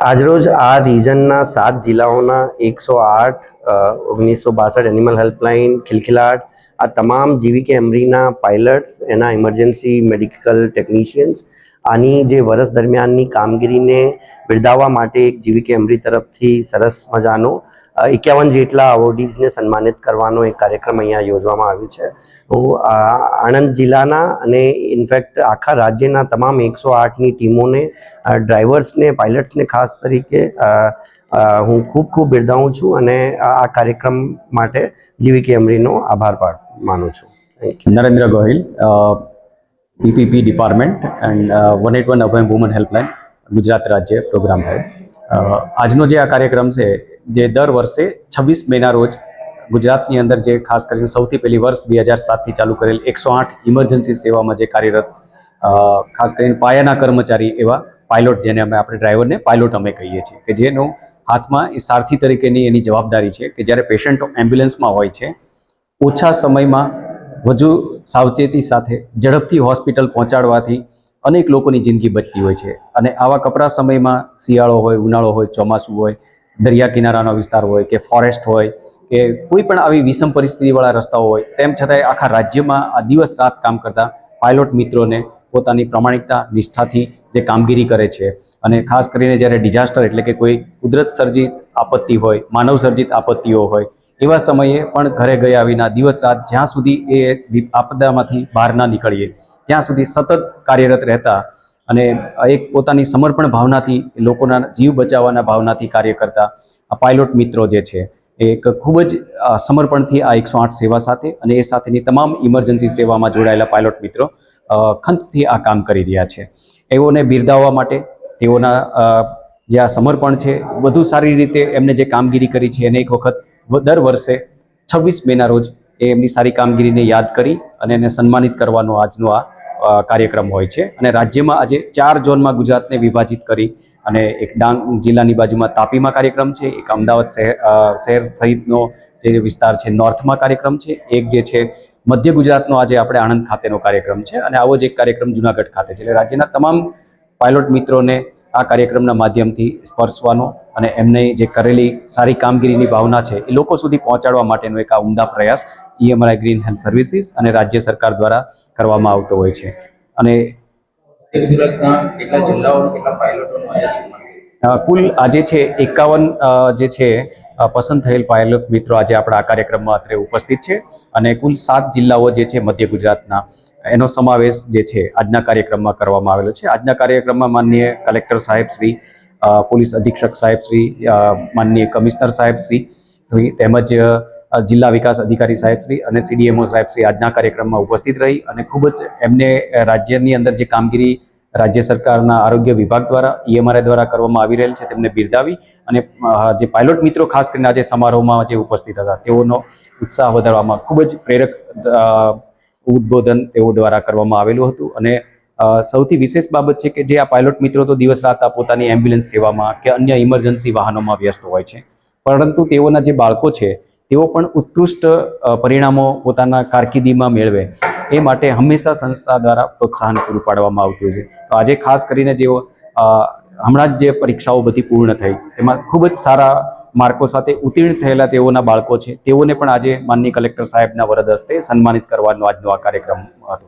આજરોજ આ રિજનના સાત જિલ્લાઓના એકસો આઠ ઓગણીસો બાસઠ એનિમલ હેલ્પલાઇન ખિલખિલાટ, આ તમામ જીવીકે એમરીના પાયલટ્સ એના ઇમરજન્સી મેડિકલ ટેકનિશિયન્સ આની જે વર્ષ દરમિયાનની કામગીરીને બિરદાવવા માટે એક જીવીકે એમરી તરફથી સરસ મજાનો એકાવન જેટલા અવોર્ડીઝને સન્માનિત કરવાનો એક કાર્યક્રમ અહીંયા યોજવામાં આવ્યો છે. હું આણંદ જિલ્લાના અને ઇનફેક્ટ આખા રાજ્યના તમામ એકસો આઠની ટીમોને ડ્રાઈવર્સને પાયલટ્સને ખાસ તરીકે હું ખૂબ ખૂબ બિરદાવું છું અને આ કાર્યક્રમ માટે જીવીકે એમરીનો આભાર પાડ માનું છું. Narendra Gohil PPP department and one eight one Abhay woman helpline Gujarat રાજ્ય પ્રોગ્રામ હેડ આજનો જે આ કાર્યક્રમ છે, જે દર વર્ષે છવ્વીસ મેના રોજ ગુજરાતની અંદર જે ખાસ કરીને સૌથી પહેલી વર્ષ બે હજાર સાતથી ચાલુ કરેલ એકસો આઠ ઇમરજન્સી સેવામાં જે કાર્યરત ખાસ કરીને પાયાના કર્મચારી એવા પાયલોટ જેને અમે, આપણે ડ્રાઈવરને પાયલોટ અમે કહીએ છીએ, કે જેનો હાથમાં એ સારથી તરીકેની એની જવાબદારી છે કે જ્યારે પેશન્ટ એમ્બ્યુલન્સમાં હોય છે, ઓછા સમયમાં વધુ સાવચેતી સાથે ઝડપથી હોસ્પિટલ પહોંચાડવાથી અનેક લોકોની જિંદગી બચતી હોય છે. અને આવા કપરા સમયમાં શિયાળો હોય, ઉનાળો હોય, ચોમાસું હોય, દરિયા કિનારાનો વિસ્તાર હોય કે ફોરેસ્ટ હોય કે કોઈ પણ આવી વિષમ પરિસ્થિતિવાળા રસ્તાઓ હોય, તેમ છતાંય આખા રાજ્યમાં આ દિવસ રાત કામ કરતા પાયલોટ મિત્રોને પોતાની પ્રામાણિકતા, નિષ્ઠાથી જે કામગીરી કરે છે અને ખાસ કરીને જ્યારે ડિઝાસ્ટર એટલે કે કોઈ કુદરત સર્જિત આપત્તિ હોય, માનવ સર્જિત આપત્તિઓ હોય એવા સમયે પણ ઘરે ગયા વિના દિવસ રાત જ્યાં સુધી એ આપદામાંથી બહાર ના નીકળીએ, ત્યાં સુધી સતત કાર્યરત રહેતા અને એક પોતાની સમર્પણ ભાવનાથી લોકોના જીવ બચાવવાના ભાવનાથી કાર્ય કરતા આ પાયલોટ મિત્રો જે છે, એ એક ખૂબ જ સમર્પણથી આ એકસો આઠ સેવા સાથે અને એ સાથેની તમામ ઇમરજન્સી સેવામાં જોડાયેલા પાયલોટ મિત્રો ખંતથી આ કામ કરી રહ્યા છે. એઓને બિરદાવવા માટે તેઓના જે આ સમર્પણ છે, વધુ સારી રીતે એમને જે કામગીરી કરી છે, એને એક વખત દર વર્ષે છવ્વીસ મેના રોજ એ એમની સારી કામગીરીને યાદ કરી અને એને સન્માનિત કરવાનો આજનો આ કાર્યક્રમ હોય છે. અને રાજ્યમાં આજે ચાર ઝોનમાં ગુજરાતને વિભાજિત કરી અને એક ડાંગ જિલ્લાની બાજુમાં તાપીમાં કાર્યક્રમ છે, એક અમદાવાદ શહેર શહેર સહિતનો જે વિસ્તાર છે, નોર્થમાં કાર્યક્રમ છે, એક જે છે, મધ્ય ગુજરાતનો આજે આપણે આણંદ ખાતેનો કાર્યક્રમ છે અને આવો જ એક કાર્યક્રમ જુનાગઢ ખાતે છે. એટલે રાજ્યના તમામ પાયલોટ મિત્રોને આ કાર્યક્રમના માધ્યમથી સ્પર્શવાનો અને એમને જે કરેલી સારી કામગીરીની ભાવના છે એ લોકો સુધી પહોંચાડવા માટેનો એક આ ઉમદા પ્રયાસ ઈએમઆરઆઈ ગ્રીન હેલ્થ સર્વિસીસ અને રાજ્ય સરકાર દ્વારા કરવામાં આવતો હોય છે. અને કુલ આજે છે એકાવન જે છે પસંદ થયેલ પાયલોટ મિત્રો આજે આપણા આ કાર્યક્રમમાં અત્રે ઉપસ્થિત છે. અને કુલ સાત જિલ્લાઓ જે છે મધ્ય ગુજરાતના એનો સમાવેશ જે છે આજના કાર્યક્રમમાં કરવામાં આવેલો છે. આજના કાર્યક્રમમાં માનનીય કલેક્ટર સાહેબ શ્રી પોલીસ અધિક્ષક સાહેબ શ્રી માનનીય કમિશનર સાહેબ શ્રી શ્રી તેમજ જિલ્લા વિકાસ અધિકારી સાહેબ શ્રી અને સીડીએમઓ સાહેબ શ્રી આજના કાર્યક્રમમાં ઉપસ્થિત રહી અને ખૂબ જ એમને રાજ્યની અંદર જે કામગીરી રાજ્ય સરકારના આરોગ્ય વિભાગ દ્વારા ઈએમઆરઆઈ દ્વારા કરવામાં આવી રહેલ છે તેમને બિરદાવી અને જે પાયલોટ મિત્રો ખાસ કરીને આજે સમારોહમાં જે ઉપસ્થિત હતા તેઓનો ઉત્સાહ વધારવામાં ખૂબ જ પ્રેરક ઉદબોધન તેઓ દ્વારા કરવામાં આવેલું હતું અને સૌથી વિશેષ બાબત છે કે જે આ પાયલોટ મિત્રો તો દિવસ રાત પોતાની એમ્બ્યુલન્સ સેવામાં કે અન્ય ઇમરજન્સી વાહનોમાં વ્યસ્ત હોય છે. પરંતુ તેઓના જે બાળકો છે, તેઓ પણ ઉત્કૃષ્ટ પરિણામો પોતાના કારકિર્દીમાં મેળવે. એ માટે હંમેશા સંસ્થા દ્વારા પ્રોત્સાહન પૂરું પાડવામાં આવતું છે. તો આજે ખાસ કરીને જેઓ હમણાં જ જે પરીક્ષાઓ બધી પૂર્ણ થઈ, તેમાં ખૂબ જ સારા માર્કો સાથે ઉત્તીર્ણ થયેલા તેઓના બાળકો છે, તેઓને પણ આજે માનની કલેક્ટર સાહેબના વરદ હસ્તે સન્માનિત કરવાનો આજનો આ કાર્યક્રમ હતો.